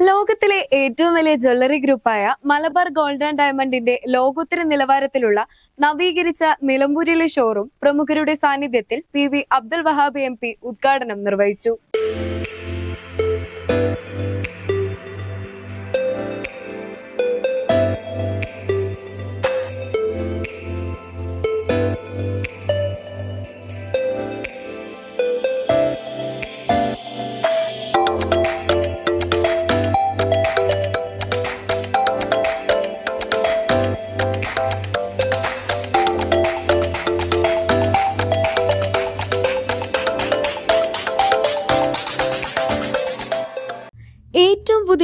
ലോകത്തിലെ ഏറ്റവും വലിയ ജ്വല്ലറി ഗ്രൂപ്പായ മലബാർ ഗോൾഡൻ ഡയമണ്ടിന്റെ ലോകോത്തര നിലവാരത്തിലുള്ള നവീകരിച്ച നിലമ്പൂരിലെ ഷോറൂം പ്രമുഖരുടെ സാന്നിധ്യത്തിൽ P V Abdul Wahab M ഉദ്ഘാടനം നിർവഹിച്ചു.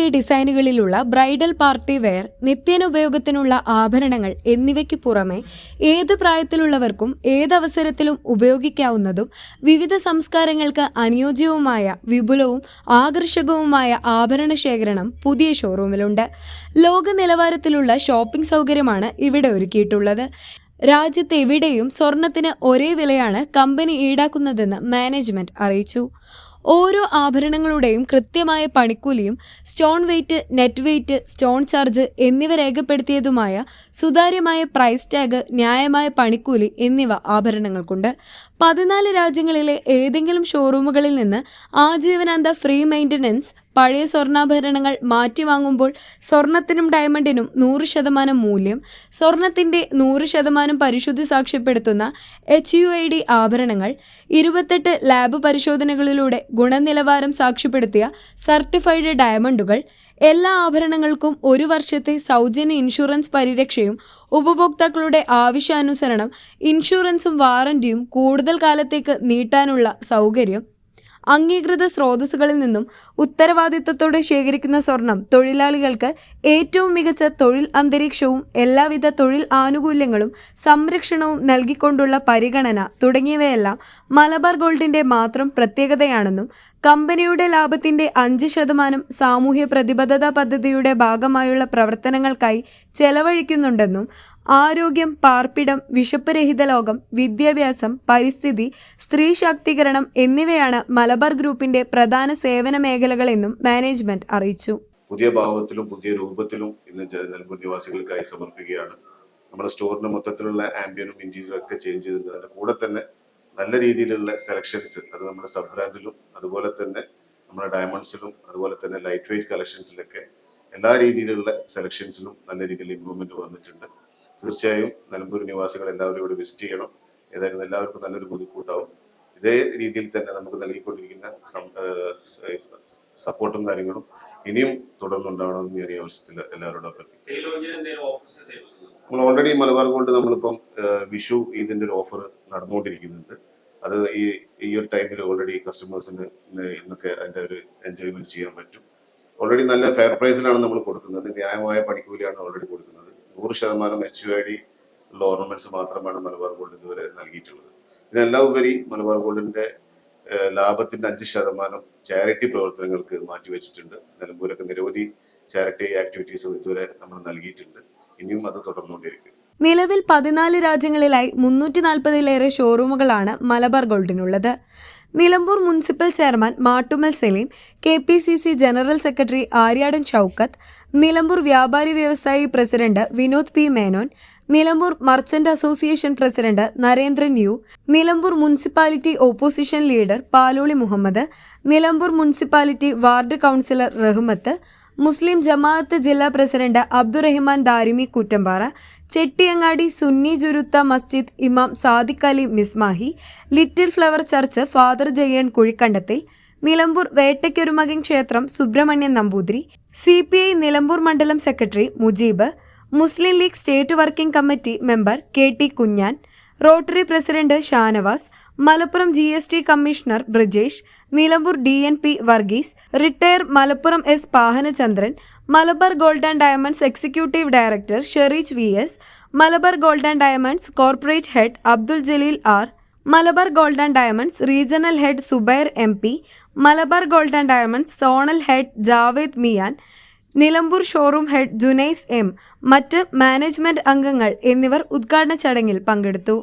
പുതിയ ഡിസൈനുകളിലുള്ള ബ്രൈഡൽ പാർട്ടി വെയർ നിത്യേന ഉപയോഗത്തിനുള്ള ആഭരണങ്ങൾ എന്നിവയ്ക്ക് പുറമെ ഏത് പ്രായത്തിലുള്ളവർക്കും ഏതവസരത്തിലും ഉപയോഗിക്കാവുന്നതും വിവിധ സംസ്കാരങ്ങൾക്ക് അനുയോജ്യവുമായ വിപുലവും ആകർഷകവുമായ ആഭരണ ശേഖരണം പുതിയ ഷോറൂമിലുണ്ട്. ലോക നിലവാരത്തിലുള്ള ഷോപ്പിംഗ് സൗകര്യമാണ് ഇവിടെ ഒരുക്കിയിട്ടുള്ളത്. രാജ്യത്ത് എവിടെയും സ്വർണത്തിന് ഒരേ വിലയാണ് കമ്പനി ഈടാക്കുന്നതെന്ന് മാനേജ്മെന്റ് അറിയിച്ചു. ഓരോ ആഭരണങ്ങളുടെയും കൃത്യമായ പണിക്കൂലിയും stone weight net weight stone charge എന്നിവ രേഖപ്പെടുത്തിയതുമായ സുതാര്യമായ പ്രൈസ് ടാഗ് ന്യായമായ പണിക്കൂലി എന്നിവ ആഭരണങ്ങൾക്കുണ്ട്. പതിനാല് രാജ്യങ്ങളിലെ ഏതെങ്കിലും ഷോറൂമുകളിൽ നിന്ന് ആജീവനാന്ത ഫ്രീ മെയിന്റനൻസ് പഴയ സ്വർണാഭരണങ്ങൾ മാറ്റി വാങ്ങുമ്പോൾ സ്വർണത്തിനും ഡയമണ്ടിനും നൂറ് ശതമാനം മൂല്യം സ്വർണത്തിന്റെ നൂറ് ശതമാനം പരിശുദ്ധി സാക്ഷ്യപ്പെടുത്തുന്ന എച്ച് യു ഐ ഡി ആഭരണങ്ങൾ ഇരുപത്തെട്ട് ലാബ് പരിശോധനകളിലൂടെ ഗുണനിലവാരം സാക്ഷ്യപ്പെടുത്തിയ സർട്ടിഫൈഡ് ഡയമണ്ടുകൾ എല്ലാ ആഭരണങ്ങൾക്കും ഒരു വർഷത്തെ സൗജന്യ ഇൻഷുറൻസ് പരിരക്ഷയും ഉപഭോക്താക്കളുടെ ആവശ്യാനുസരണം ഇൻഷുറൻസും വാറന്റിയും കൂടുതൽ കാലത്തേക്ക് നീട്ടാനുള്ള സൗകര്യം അംഗീകൃത സ്രോതസ്സുകളിൽ നിന്നും ഉത്തരവാദിത്തത്തോടെ ശേഖരിക്കുന്ന സ്വർണം തൊഴിലാളികൾക്ക് ഏറ്റവും മികച്ച തൊഴിൽ അന്തരീക്ഷവും എല്ലാവിധ തൊഴിൽ ആനുകൂല്യങ്ങളും സംരക്ഷണവും നൽകിക്കൊണ്ടുള്ള പരിഗണന തുടങ്ങിയവയെല്ലാം മലബാർ ഗോൾഡിന്റെ മാത്രം പ്രത്യേകതയാണെന്നും കമ്പനിയുടെ ലാഭത്തിന്റെ അഞ്ച് ശതമാനം സാമൂഹ്യ പ്രതിബദ്ധത പദ്ധതിയുടെ ഭാഗമായുള്ള പ്രവർത്തനങ്ങൾക്കായി ചെലവഴിക്കുന്നുണ്ടെന്നും ആരോഗ്യം പാർപ്പിടം വിശപ്പ് രഹിത ലോകം വിദ്യാഭ്യാസം പരിസ്ഥിതി സ്ത്രീ ശാക്തീകരണം എന്നിവയാണ് മലബാർ ഗ്രൂപ്പിന്റെ പ്രധാന സേവന മേഖലകളെന്നും മാനേജ്മെന്റ് അറിയിച്ചു. പുതിയ ഭാവത്തിലും പുതിയ രൂപത്തിലും ഇന്ന് നെൽമുൻ നിവാസികൾക്കായി സമർപ്പിക്കുകയാണ്. നമ്മുടെ സ്റ്റോറിന്റെ മൊത്തത്തിലുള്ള ആംബിയനും ഇന്റീരിയറും ഒക്കെ ചേഞ്ച് ചെയ്തിട്ടുണ്ട്. അതിന്റെ കൂടെ തന്നെ നല്ല രീതിയിലുള്ള സെലക്ഷൻസ് അത് നമ്മുടെ സബ് ബ്രാൻഡിലും അതുപോലെ തന്നെ നമ്മുടെ ഡയമണ്ട്സിലും അതുപോലെ തന്നെ ലൈറ്റ് വെയിറ്റ് കളക്ഷൻസിലൊക്കെ എല്ലാ രീതിയിലുള്ള സെലക്ഷൻസിലും നല്ല രീതിയിൽ ഇമ്പ്രൂവ്മെന്റ് വന്നിട്ടുണ്ട്. തീർച്ചയായും നിലമ്പൂർ നിവാസികൾ എല്ലാവരും ഇവിടെ വിസിറ്റ് ചെയ്യണം. ഏതായാലും എല്ലാവർക്കും നല്ലൊരു ബുദ്ധിമുട്ടാവും ഇതേ രീതിയിൽ തന്നെ നമുക്ക് നൽകിക്കൊണ്ടിരിക്കുന്ന സപ്പോർട്ടും കാര്യങ്ങളും ഇനിയും തുടർന്നുണ്ടാവണമെന്ന് ഞാൻ ഈ ആവശ്യത്തിൽ എല്ലാവരോടും അഭ്യർത്ഥിക്കും നമ്മൾ ഓൾറെഡി മലബാർ ഗോൾഡ് നമ്മളിപ്പം വിഷു ഇതിന്റെ ഒരു ഓഫർ നടന്നുകൊണ്ടിരിക്കുന്നുണ്ട്. അത് ഈ ഈ ഒരു ടൈമിൽ ഓൾറെഡി കസ്റ്റമേഴ്സിന് ഇന്നൊക്കെ അതിന്റെ ഒരു എൻജോയ്മെന്റ് ചെയ്യാൻ പറ്റും. ഓൾറെഡി നല്ല ഫെയർ പ്രൈസിലാണ് നമ്മൾ കൊടുക്കുന്നത്. ന്യായമായ പണിക്കൂലിയാണ് ഓൾറെഡി കൊടുക്കുന്നത്. നൂറ് ശതമാനം എച്ച് യു ഐ ഡി ഉള്ള ഓർണമെന്റ്സ് മാത്രമാണ് മലബാർ ഗോൾഡ് ഇതുവരെ നൽകിയിട്ടുള്ളത്. ഇതിനെല്ലാം ഉപരി മലബാർ ഗോൾഡിന്റെ ലാഭത്തിന്റെ അഞ്ച് ശതമാനം ചാരിറ്റി പ്രവർത്തനങ്ങൾക്ക് മാറ്റിവെച്ചിട്ടുണ്ട്. നിലമ്പൂരൊക്കെ നിരവധി ചാരിറ്റി ആക്ടിവിറ്റീസ് ഇതുവരെ നമ്മൾ നൽകിയിട്ടുണ്ട്. ഇനിയും അത് തുടർന്നുകൊണ്ടിരിക്കും. നിലവിൽ പതിനാല് രാജ്യങ്ങളിലായി മുന്നൂറ്റി നാൽപ്പതിലേറെ ഷോറൂമുകളാണ് Malabar ഗോൾഡിനുള്ളത്. Nilambur municipal chairman Mattumal Saleem K P C C general secretary Aryadan Shoukath Nilambur വ്യാപാരി വ്യവസായി president Vinod P Menon Nilambur merchant association president Narendran U Nilambur municipality opposition leader Paloli Muhammad Nilambur municipality ward councillor Rahmath Muslim Jamaath ജില്ലാ president Abdurahiman Darimi Koottambara Chettiyangadi Sunni ജുരുത്ത മസ്ജിദ് ഇമാം Sadiq Ali മിസ്മാഹി little flower church father Jayan Kuzhikandathil Nilambur Vettakkorumakan ക്ഷേത്രം Subrahmanyan Namboothiri C P I Nilambur മണ്ഡലം secretary Mujeeb Muslim League state working committee member K T Kunjan rotary president Shanavas Malappuram G S T commissioner Brijesh Nilambur D N P Varghese retire Malappuram S പാഹനചന്ദ്രൻ Malabar gold and diamonds executive director Shereej V S Malabar gold and diamonds corporate head Abdul Jaleel R Malabar gold and diamonds regional head Zubair M P Malabar gold and diamonds zonal head Javed Miyan Nilambur showroom head Junais M മറ്റ് management അംഗങ്ങൾ എന്നിവർ ഉദ്ഘാടന ചടങ്ങിൽ പങ്കെടുത്തു.